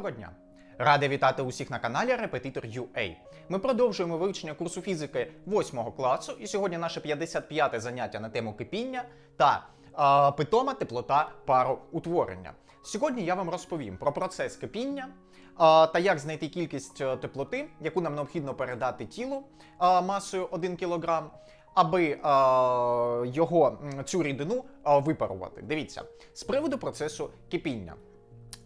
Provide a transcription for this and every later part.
Доброго дня! Радий вітати усіх на каналі Репетитор UA. Ми продовжуємо вивчення курсу фізики 8 класу, і сьогодні наше 55-те заняття на тему кипіння та е, питома теплота пароутворення. Сьогодні я вам розповім про процес кипіння е, та як знайти кількість е, теплоти, яку нам необхідно передати тілу е, масою 1 кг, аби е, його цю рідину е, випарувати. Дивіться, з приводу процесу кипіння.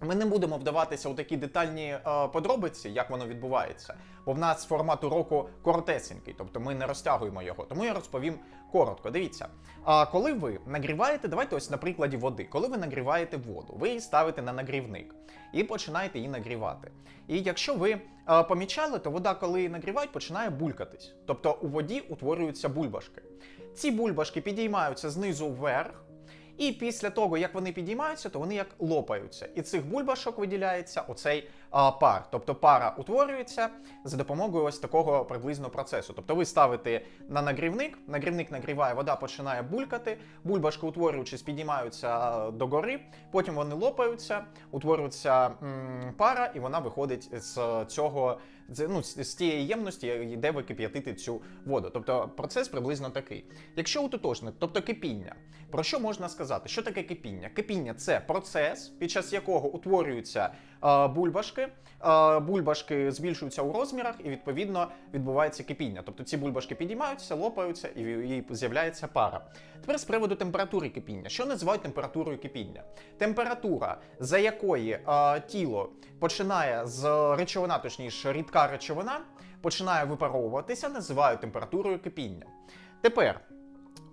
Ми не будемо вдаватися у такі детальні е, подробиці, як воно відбувається, бо в нас формат уроку коротесенький, тобто ми не розтягуємо його. Тому я розповім коротко. Дивіться, а коли ви нагріваєте, давайте ось на прикладі води. Коли ви нагріваєте воду, ви її ставите на нагрівник і починаєте її нагрівати. І якщо ви е, помічали, то вода, коли її нагрівають, починає булькатись. Тобто у воді утворюються бульбашки. Ці бульбашки підіймаються знизу вверх. І після того, як вони підіймаються, то вони як лопаються. І цих бульбашок виділяється оцей пар. Тобто пара утворюється за допомогою ось такого приблизно процесу. Тобто ви ставите на нагрівник, нагрівник нагріває, вода починає булькати, бульбашки, утворюючись, підіймаються догори, потім вони лопаються, утворюється пара, і вона виходить з цього. Ну, з тієї ємності, де ви кип'ятите цю воду. Тобто процес приблизно такий. Якщо утотожник, тобто кипіння, про що можна сказати? Що таке кипіння? Кипіння це процес, під час якого утворюються бульбашки. Е, бульбашки збільшуються у розмірах, і відповідно відбувається кипіння. Тобто ці бульбашки підіймаються, лопаються, і, з'являється пара. Тепер з приводу температури кипіння. Що називають температурою кипіння? Температура, за якої е, тіло починає з речовина, точніше, рідка речовина, починає випаровуватися, називають температурою кипіння. Тепер.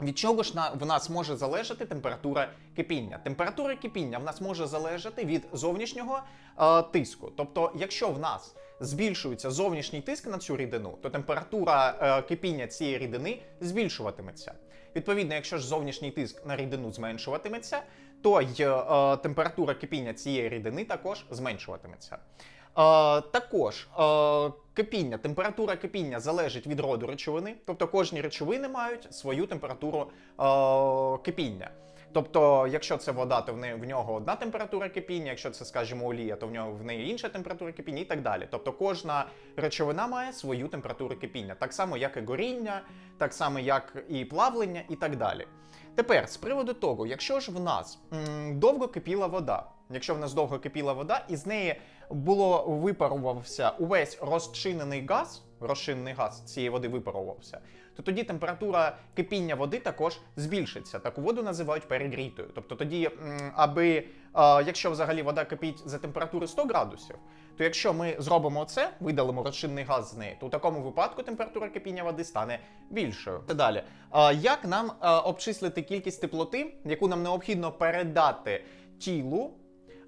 Від чого ж на, в нас може залежати температура кипіння? Температура кипіння в нас може залежати від зовнішнього е, тиску. Тобто, якщо в нас збільшується зовнішній тиск на цю рідину, то температура е, кипіння цієї рідини збільшуватиметься. Відповідно, якщо ж зовнішній тиск на рідину зменшуватиметься, то й е, температура кипіння цієї рідини також зменшуватиметься. Е, також е, кипіння, температура кипіння залежить від роду речовини, тобто кожні речовини мають свою температуру е, кипіння. Тобто, якщо це вода, то в, нього одна температура кипіння, якщо це, скажімо, олія, то в нього в неї інша температура кипіння і так далі. Тобто кожна речовина має свою температуру кипіння, так само, як і горіння, так само, як і плавлення, і так далі. Тепер, з приводу того, якщо ж в нас м, довго кипіла вода, якщо в нас довго кипіла вода, і з неї було випарувався увесь розчинений газ, розчинений газ цієї води випарувався, то тоді температура кипіння води також збільшиться. Таку воду називають перегрітою. Тобто тоді, аби якщо взагалі вода кипить за температури 100 градусів, то якщо ми зробимо це, видалимо розчинний газ з неї, то у такому випадку температура кипіння води стане більшою. Та Далі, як нам обчислити кількість теплоти, яку нам необхідно передати тілу?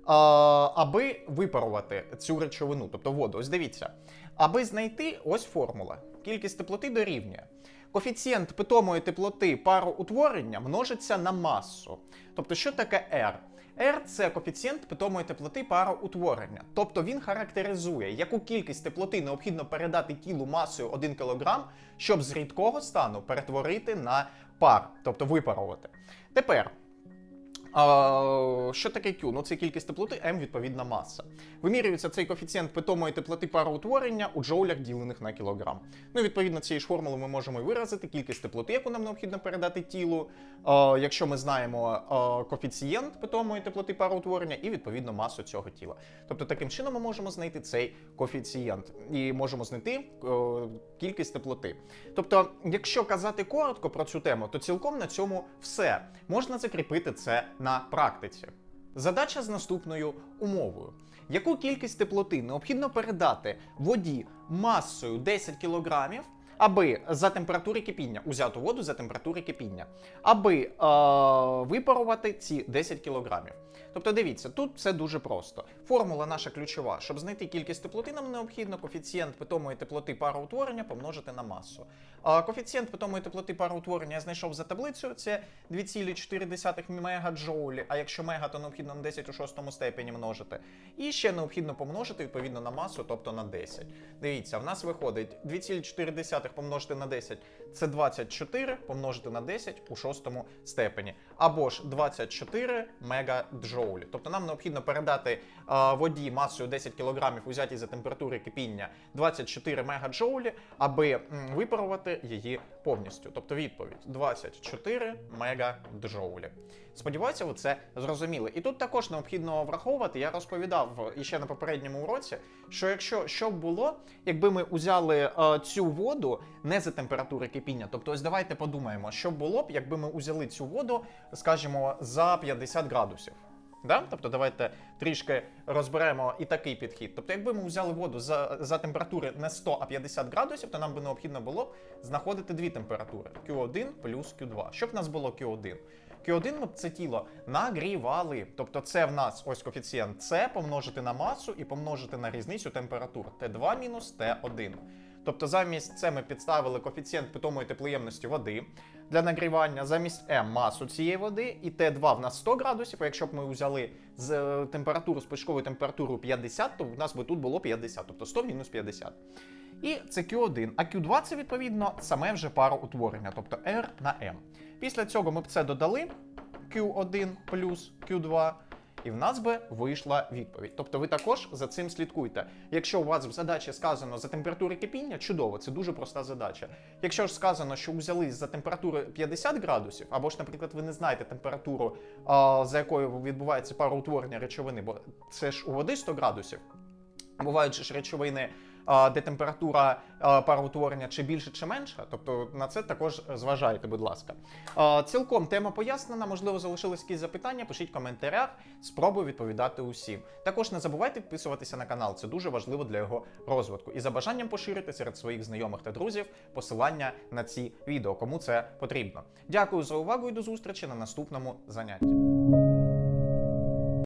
Аби випарувати цю речовину, тобто воду. Ось дивіться. Аби знайти ось формула. Кількість теплоти дорівнює. Коефіцієнт питомої теплоти пароутворення множиться на масу. Тобто, що таке R? R – це коефіцієнт питомої теплоти пароутворення. Тобто він характеризує, яку кількість теплоти необхідно передати тілу масою 1 кг, щоб з рідкого стану перетворити на пар, тобто випарувати. Тепер. А, що таке Q? Ну це кількість теплоти, М відповідна маса. Вимірюється цей коефіцієнт питомої теплоти пароутворення у джоулях ділених на кілограм. Ну, відповідно, цієї ж формули ми можемо і виразити кількість теплоти, яку нам необхідно передати тілу. А, якщо ми знаємо а, коефіцієнт питомої теплоти пароутворення і відповідно масу цього тіла. Тобто таким чином ми можемо знайти цей коефіцієнт і можемо знайти е, кількість теплоти. Тобто, якщо казати коротко про цю тему, то цілком на цьому все можна закріпити це на практиці. Задача з наступною умовою: яку кількість теплоти необхідно передати воді масою 10 кг, аби за температури кипіння, узяту воду за температури кипіння, аби е, випарувати ці 10 кг. Тобто, дивіться, тут все дуже просто. Формула наша ключова. Щоб знайти кількість теплоти, нам необхідно коефіцієнт питомої теплоти пароутворення помножити на масу. А коефіцієнт питомої теплоти пароутворення я знайшов за таблицею, це 2,4 мегаджоулі, а якщо мега, то необхідно на 10 у шостому степені множити. І ще необхідно помножити відповідно на масу, тобто на 10. Дивіться, в нас виходить 2,4 помножити на 10, це 24 помножити на 10 у шостому степені, або ж 24 мегаджоулі. Тобто нам необхідно передати е, воді масою 10 кг узятій за температури кипіння 24 мегаджоулі, аби випарувати її повністю. Тобто відповідь 24 мегаджоулі. Сподіваюся, ви це зрозуміли. І тут також необхідно враховувати. Я розповідав іще на попередньому уроці, що якщо що було, якби ми узяли е, цю воду не за температури кипіння, тобто ось давайте подумаємо, що було б, якби ми узяли цю воду, скажімо, за 50 градусів. Да? Тобто давайте трішки розберемо і такий підхід. Тобто, якби ми взяли воду за, за температури не 100, а 50 градусів, то нам би необхідно було б знаходити дві температури: Q1 плюс Q2. Щоб в нас було Q1? Q1 ми б це тіло нагрівали. Тобто це в нас ось коефіцієнт С помножити на масу і помножити на різницю температур Т2 мінус Т1. Тобто замість С ми підставили коефіцієнт питомої теплоємності води для нагрівання, замість М масу цієї води, і Т2 в нас 100 градусів. А якщо б ми взяли з е, температуру з початковою температурою 50, то в нас би тут було 50, тобто 100 мінус 50. І це Q1. А Q2 це відповідно саме вже пароутворення, тобто R на M. Після цього ми б це додали Q1 плюс Q2. І в нас би вийшла відповідь. Тобто ви також за цим слідкуйте. Якщо у вас в задачі сказано за температури кипіння, чудово, це дуже проста задача. Якщо ж сказано, що взяли за температури 50 градусів, або ж, наприклад, ви не знаєте температуру, за якою відбувається пароутворення речовини, бо це ж у води 100 градусів. Бувають ж речовини, де температура пароутворення чи більше, чи менша. Тобто на це також зважайте, будь ласка. Цілком тема пояснена. Можливо, залишились якісь запитання. Пишіть в коментарях, спробую відповідати усім. Також не забувайте підписуватися на канал, це дуже важливо для його розвитку. І за бажанням поширити серед своїх знайомих та друзів посилання на ці відео, кому це потрібно. Дякую за увагу і до зустрічі на наступному занятті.